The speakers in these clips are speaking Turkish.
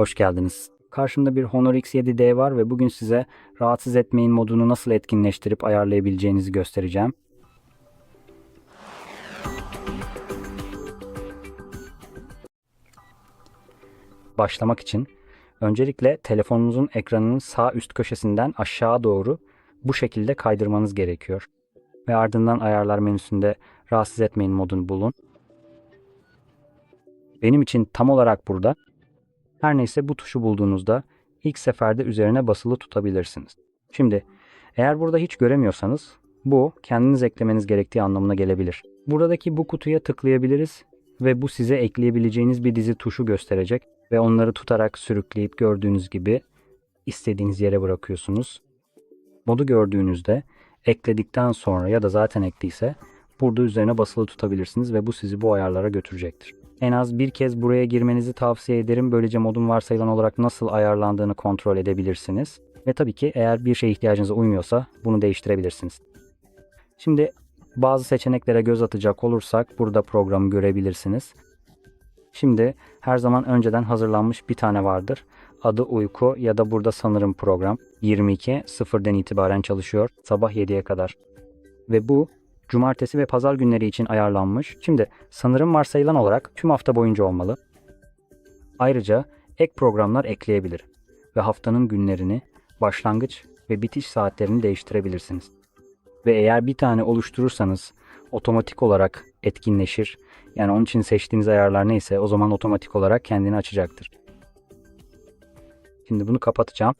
Hoş geldiniz. Karşımda bir Honor X7D var ve bugün size rahatsız etmeyin modunu nasıl etkinleştirip ayarlayabileceğinizi göstereceğim. Başlamak için öncelikle telefonunuzun ekranının sağ üst köşesinden aşağı doğru bu şekilde kaydırmanız gerekiyor. Ve ardından ayarlar menüsünde rahatsız etmeyin modunu bulun. Benim için tam olarak burada her neyse bu tuşu bulduğunuzda ilk seferde üzerine basılı tutabilirsiniz. Şimdi eğer burada hiç göremiyorsanız bu kendiniz eklemeniz gerektiği anlamına gelebilir. Buradaki bu kutuya tıklayabiliriz ve bu size ekleyebileceğiniz bir dizi tuşu gösterecek ve onları tutarak sürükleyip gördüğünüz gibi istediğiniz yere bırakıyorsunuz. Modu gördüğünüzde ekledikten sonra ya da zaten ekliyse burada üzerine basılı tutabilirsiniz ve bu sizi bu ayarlara götürecektir. En az bir kez buraya girmenizi tavsiye ederim. Böylece modun varsayılan olarak nasıl ayarlandığını kontrol edebilirsiniz. Ve tabii ki eğer bir şeye ihtiyacınıza uymuyorsa bunu değiştirebilirsiniz. Şimdi bazı seçeneklere göz atacak olursak burada programı görebilirsiniz. Şimdi her zaman önceden hazırlanmış bir tane vardır. Adı uyku ya da burada sanırım program 22 sıfırdan itibaren çalışıyor sabah 7'ye kadar. Ve bu cumartesi ve pazar günleri için ayarlanmış. Şimdi sanırım varsayılan olarak tüm hafta boyunca olmalı. Ayrıca ek programlar ekleyebilir ve haftanın günlerini, başlangıç ve bitiş saatlerini değiştirebilirsiniz. Ve eğer bir tane oluşturursanız otomatik olarak etkinleşir. Yani onun için seçtiğiniz ayarlar neyse o zaman otomatik olarak kendini açacaktır. Şimdi bunu kapatacağım.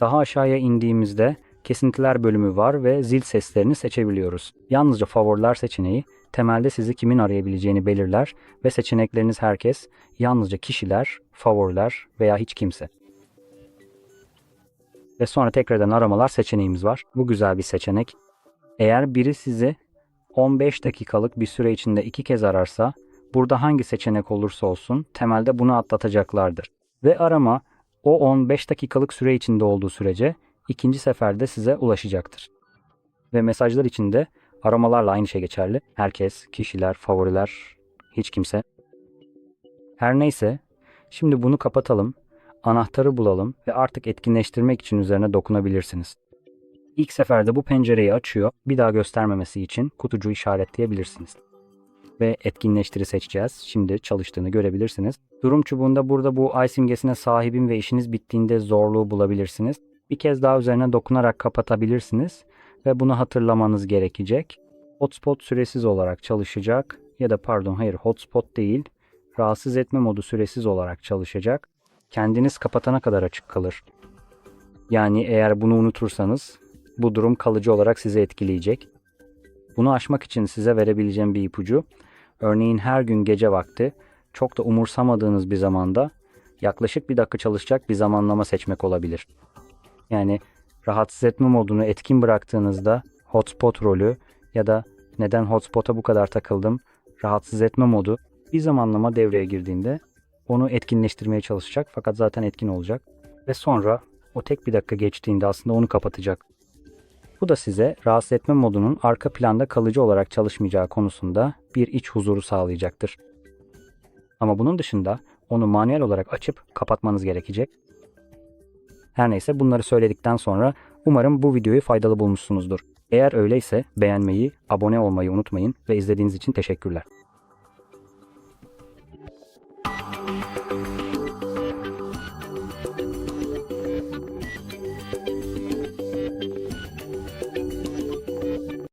Daha aşağıya indiğimizde kesintiler bölümü var ve zil seslerini seçebiliyoruz. Yalnızca favoriler seçeneği temelde sizi kimin arayabileceğini belirler ve seçenekleriniz herkes, yalnızca kişiler, favoriler veya hiç kimse. Ve sonra tekrardan aramalar seçeneğimiz var. Bu güzel bir seçenek. Eğer biri sizi 15 dakikalık bir süre içinde iki kez ararsa, burada hangi seçenek olursa olsun temelde bunu atlatacaklardır. Ve arama o 15 dakikalık süre içinde olduğu sürece ikinci seferde size ulaşacaktır. Ve mesajlar için de aramalarla aynı şey geçerli. Herkes, kişiler, favoriler, hiç kimse. Her neyse, şimdi bunu kapatalım, anahtarı bulalım ve artık etkinleştirmek için üzerine dokunabilirsiniz. İlk seferde bu pencereyi açıyor, bir daha göstermemesi için kutucuğu işaretleyebilirsiniz. Ve etkinleştiri seçeceğiz. Şimdi çalıştığını görebilirsiniz. Durum çubuğunda burada bu ay simgesine sahibim ve işiniz bittiğinde zorluğu bulabilirsiniz. Bir kez daha üzerine dokunarak kapatabilirsiniz ve bunu hatırlamanız gerekecek. Hotspot süresiz olarak çalışacak ya da pardon hayır hotspot değil rahatsız etme modu süresiz olarak çalışacak. Kendiniz kapatana kadar açık kalır. Yani eğer bunu unutursanız bu durum kalıcı olarak sizi etkileyecek. Bunu aşmak için size verebileceğim bir ipucu. Örneğin her gün gece vakti çok da umursamadığınız bir zamanda yaklaşık bir dakika çalışacak bir zamanlama seçmek olabilir. Yani rahatsız etme modunu etkin bıraktığınızda hotspot rolü ya da neden hotspot'a bu kadar takıldım rahatsız etme modu bir zamanlama devreye girdiğinde onu etkinleştirmeye çalışacak fakat zaten etkin olacak ve sonra o tek bir dakika geçtiğinde aslında onu kapatacak. Bu da size rahatsız etme modunun arka planda kalıcı olarak çalışmayacağı konusunda bir iç huzuru sağlayacaktır. Ama bunun dışında onu manuel olarak açıp kapatmanız gerekecek her neyse bunları söyledikten sonra umarım bu videoyu faydalı bulmuşsunuzdur. Eğer öyleyse beğenmeyi, abone olmayı unutmayın ve izlediğiniz için teşekkürler.